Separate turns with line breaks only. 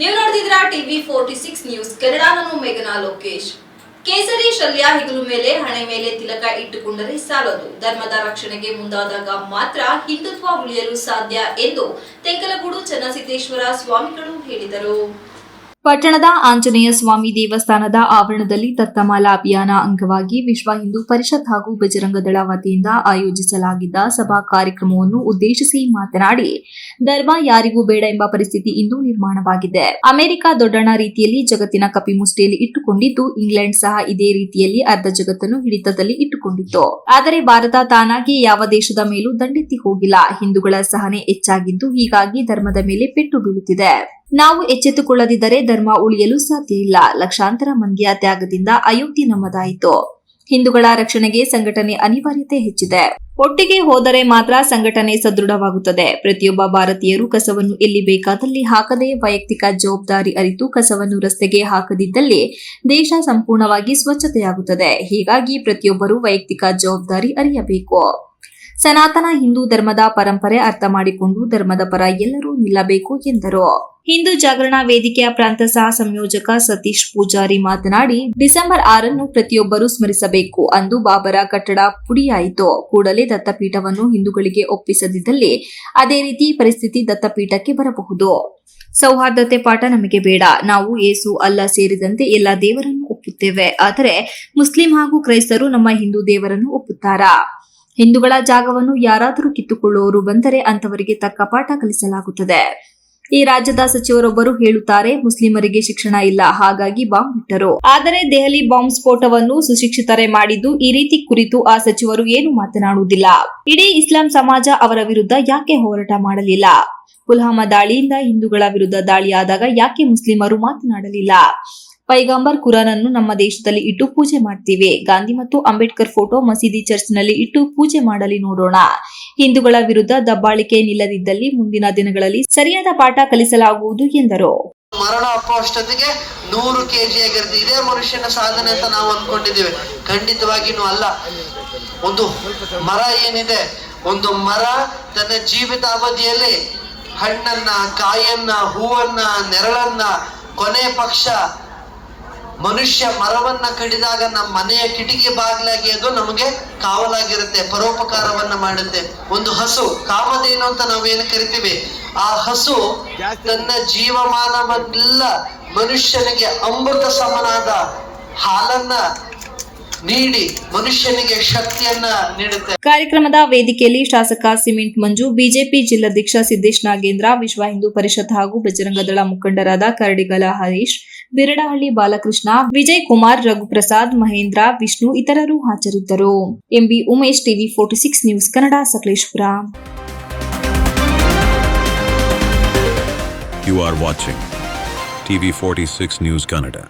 ನೀವು ನೋಡ್ತಿದ್ರ TV forty six news Kannada ನಾನು ಮೇಘನಾ ಲೋಕೇಶ್. ಕೇಸರಿ ಶಲ್ಯ ಹಿಗುಲು ಮೇಲೆ, ಹಣೆ ಮೇಲೆ ತಿಲಕ ಇಟ್ಟುಕೊಂಡರೆ ಸಾಲದು. ಧರ್ಮದ ರಕ್ಷಣೆಗೆ ಮುಂದಾದಾಗ ಮಾತ್ರ ಹಿಂದುತ್ವ ಉಳಿಯಲು ಸಾಧ್ಯ ಎಂದು ತೆಂಕಲಗೂಡು ಚನ್ನಸಿದ್ದೇಶ್ವರ ಸ್ವಾಮಿಗಳು ಹೇಳಿದರು.
ಪಟ್ಟಣದ ಆಂಜನೇಯ ಸ್ವಾಮಿ ದೇವಸ್ಥಾನದ ಆವರಣದಲ್ಲಿ ದತ್ತಮಾಲಾ ಅಭಿಯಾನ ಅಂಗವಾಗಿ ವಿಶ್ವ ಹಿಂದೂ ಪರಿಷತ್ ಹಾಗೂ ಬಜರಂಗ ದಳ ವತಿಯಿಂದ ಆಯೋಜಿಸಲಾಗಿದ್ದ ಸಭಾ ಕಾರ್ಯಕ್ರಮವನ್ನು ಉದ್ದೇಶಿಸಿ ಮಾತನಾಡಿ ಧರ್ಮ ಯಾರಿಗೂ ಬೇಡ ಎಂಬ ಪರಿಸ್ಥಿತಿ ಇಂದು ನಿರ್ಮಾಣವಾಗಿದೆ. ಅಮೆರಿಕ ದೊಡ್ಡಣ ರೀತಿಯಲ್ಲಿ ಜಗತ್ತಿನ ಕಪಿಮುಷ್ಟಿಯಲ್ಲಿ ಇಟ್ಟುಕೊಂಡಿದ್ದು, ಇಂಗ್ಲೆಂಡ್ ಸಹ ಇದೇ ರೀತಿಯಲ್ಲಿ ಅರ್ಧ ಜಗತ್ತನ್ನು ಹಿಡಿತದಲ್ಲಿ ಇಟ್ಟುಕೊಂಡಿತ್ತು. ಆದರೆ ಭಾರತ ತಾನಾಗಿ ಯಾವ ದೇಶದ ಮೇಲೂ ದಂಡೆತ್ತಿ ಹೋಗಿಲ್ಲ. ಹಿಂದೂಗಳ ಸಹನೆ ಹೆಚ್ಚಾಗಿದ್ದು, ಹೀಗಾಗಿ ಧರ್ಮದ ಮೇಲೆ ಪೆಟ್ಟು ಬೀಳುತ್ತಿದೆ. ನಾವು ಎಚ್ಚೆತ್ತುಕೊಳ್ಳದಿದ್ದರೆ ಧರ್ಮ ಉಳಿಯಲು ಸಾಧ್ಯ ಇಲ್ಲ. ಲಕ್ಷಾಂತರ ಮಂದಿಯ ತ್ಯಾಗದಿಂದ ಅಯೋಧ್ಯೆ ನಮ್ಮದಾಯಿತು. ಹಿಂದೂಗಳ ರಕ್ಷಣೆಗೆ ಸಂಘಟನೆ ಅನಿವಾರ್ಯತೆ ಹೆಚ್ಚಿದೆ. ಒಟ್ಟಿಗೆ ಹೋದರೆ ಮಾತ್ರ ಸಂಘಟನೆ ಸದೃಢವಾಗುತ್ತದೆ. ಪ್ರತಿಯೊಬ್ಬ ಭಾರತೀಯರು ಕಸವನ್ನು ಎಲ್ಲಿ ಬೇಕಾದಲ್ಲಿ ಹಾಕದೆ ವೈಯಕ್ತಿಕ ಜವಾಬ್ದಾರಿ ಅರಿತು ಕಸವನ್ನು ರಸ್ತೆಗೆ ಹಾಕದಿದ್ದಲ್ಲಿ ದೇಶ ಸಂಪೂರ್ಣವಾಗಿ ಸ್ವಚ್ಛತೆಯಾಗುತ್ತದೆ. ಹೀಗಾಗಿ ಪ್ರತಿಯೊಬ್ಬರು ವೈಯಕ್ತಿಕ ಜವಾಬ್ದಾರಿ ಅರಿಯಬೇಕು. ಸನಾತನ ಹಿಂದೂ ಧರ್ಮದ ಪರಂಪರೆ ಅರ್ಥ ಮಾಡಿಕೊಂಡು ಧರ್ಮದ ಪರ ಎಲ್ಲರೂ ನಿಲ್ಲಬೇಕು ಎಂದರು. ಹಿಂದೂ ಜಾಗರಣ ವೇದಿಕೆಯ ಪ್ರಾಂತ ಸಹ ಸಂಯೋಜಕ ಸತೀಶ್ ಪೂಜಾರಿ ಮಾತನಾಡಿ, ಡಿಸೆಂಬರ್ ಆರನ್ನು ಪ್ರತಿಯೊಬ್ಬರೂ ಸ್ಮರಿಸಬೇಕು ಅಂದು ಬಾಬರ ಕಟ್ಟಡ ಪುಡಿಯಾಯಿತು. ಕೂಡಲೇ ದತ್ತಪೀಠವನ್ನು ಹಿಂದೂಗಳಿಗೆ ಒಪ್ಪಿಸದಿದ್ದಲ್ಲಿ ಅದೇ ರೀತಿ ಪರಿಸ್ಥಿತಿ ದತ್ತಪೀಠಕ್ಕೆ ಬರಬಹುದು. ಸೌಹಾರ್ದತೆ ಪಾಠ ನಮಗೆ ಬೇಡ. ನಾವು ಏಸು ಅಲ್ಲ ಸೇರಿದಂತೆ ಎಲ್ಲ ದೇವರನ್ನು ಒಪ್ಪುತ್ತೇವೆ. ಆದರೆ ಮುಸ್ಲಿಂ ಹಾಗೂ ಕ್ರೈಸ್ತರು ನಮ್ಮ ಹಿಂದೂ ದೇವರನ್ನು ಒಪ್ಪುತ್ತಾರಾ? ಹಿಂದೂಗಳ ಜಾಗವನ್ನು ಯಾರಾದರೂ ಕಿತ್ತುಕೊಳ್ಳುವವರು ಬಂದರೆ ಅಂತವರಿಗೆ ತಕ್ಕ ಪಾಠ ಕಲಿಸಲಾಗುತ್ತದೆ. ಈ ರಾಜ್ಯದ ಸಚಿವರೊಬ್ಬರು ಹೇಳುತ್ತಾರೆ, ಮುಸ್ಲಿಮರಿಗೆ ಶಿಕ್ಷಣ ಇಲ್ಲ, ಹಾಗಾಗಿ ಬಾಂಬ್ ಬಿಟ್ಟರು ಆದರೆ ದೆಹಲಿ ಬಾಂಬ್ ಸ್ಫೋಟವನ್ನು ಸುಶಿಕ್ಷಿತರೇ ಮಾಡಿದ್ದು ಈ ರೀತಿ ಕುರಿತು ಆ ಸಚಿವರು ಏನು ಮಾತನಾಡುವುದಿಲ್ಲ. ಇಡೀ ಇಸ್ಲಾಂ ಸಮಾಜ ಅವರ ವಿರುದ್ಧ ಯಾಕೆ ಹೋರಾಟ ಮಾಡಲಿಲ್ಲ? ಪುಲ್ವಾಮಾ ದಾಳಿಯಿಂದ ಹಿಂದೂಗಳ ವಿರುದ್ಧ ದಾಳಿಯಾದಾಗ ಯಾಕೆ ಮುಸ್ಲಿಮರು ಮಾತನಾಡಲಿಲ್ಲ? ಪೈಗಂಬರ್ ಕುರಾನ್ ಅನ್ನು ನಮ್ಮ ದೇಶದಲ್ಲಿ ಇಟ್ಟು ಪೂಜೆ ಮಾಡ್ತೀವಿ. ಗಾಂಧಿ ಮತ್ತು ಅಂಬೇಡ್ಕರ್ ಫೋಟೋ ಮಸೀದಿ ಚರ್ಚ್ನಲ್ಲಿ ಇಟ್ಟು ಪೂಜೆ ಮಾಡಲಿ ನೋಡೋಣ. ಹಿಂದೂಗಳ ವಿರುದ್ಧ ದಬ್ಬಾಳಿಕೆ ನಿಲ್ಲದಿದ್ದಲ್ಲಿ ಮುಂದಿನ ದಿನಗಳಲ್ಲಿ ಸರಿಯಾದ ಪಾಠ ಕಲಿಸಲಾಗುವುದು ಎಂದರು.
ಮರಣ ಅಪ್ಪುವಷ್ಟೊತ್ತಿಗೆ ನೂರು ಕೆಜಿ ಆಗಿರುತ್ತೆ ಇದೇ ಮನುಷ್ಯನ ಸಾಧನೆ ಅಂತ ನಾವು ಅನ್ಕೊಂಡಿದ್ದೀವಿ. ಖಂಡಿತವಾಗಿನೂ ಅಲ್ಲ. ಒಂದು ಮರ ಏನಿದೆ? ಒಂದು ಮರ ತನ್ನ ಜೀವಿತಾವಧಿಯಲ್ಲಿ ಹಣ್ಣನ್ನ, ಕಾಯನ್ನ, ಹೂವನ್ನ, ನೆರಳನ್ನ, ಕೊನೆ ಪಕ್ಷ ಮನುಷ್ಯ ಮರವನ್ನ ಕಡಿದಾಗ ನಮ್ಮ ಮನೆಯ ಕಿಟಕಿ ಬಾಗಿಲಾಗಿ ಅದು ನಮಗೆ ಕಾವಲಾಗಿರುತ್ತೆ ಪರೋಪಕಾರವನ್ನ ಮಾಡುತ್ತೆ. ಒಂದು ಹಸು ಕಾಮಧೇನು ಅಂತ ನಾವೇನು ಕರಿತೀವಿ? ಆ ಹಸು ತನ್ನ ಜೀವಮಾನವನ್ನೆಲ್ಲ ಮನುಷ್ಯನಿಗೆ ಅಮೃತ ಸಮನಾದ ಹಾಲನ್ನ ನೀಡಿ ಮನುಷ್ಯನಿಗೆ ಶಕ್ತಿಯನ್ನ ನೀಡುತ್ತೆ.
ಕಾರ್ಯಕ್ರಮದ ವೇದಿಕೆಯಲ್ಲಿ ಶಾಸಕ ಸಿಮೆಂಟ್ ಮಂಜು ಬಿಜೆಪಿ ಜಿಲ್ಲಾಧ್ಯಕ್ಷ ಸಿದ್ದೇಶ್ ನಾಗೇಂದ್ರ ವಿಶ್ವ ಹಿಂದೂ ಪರಿಷತ್ ಹಾಗೂ ಬಜರಂಗದಳ ಮುಖಂಡರಾದ ಕರಡಿಗಲ ಹರೀಶ್ ಬಿರಡಹಳ್ಳಿ ಬಾಲಕೃಷ್ಣ ವಿಜಯ್ ಕುಮಾರ್ ರಘುಪ್ರಸಾದ್ ಮಹೇಂದ್ರ ವಿಷ್ಣು ಇತರರು ಹಾಜರಿದ್ದರು. MB Umesh TV forty six news Kannada Sakleshpur.
You are watching TV46 News Kannada.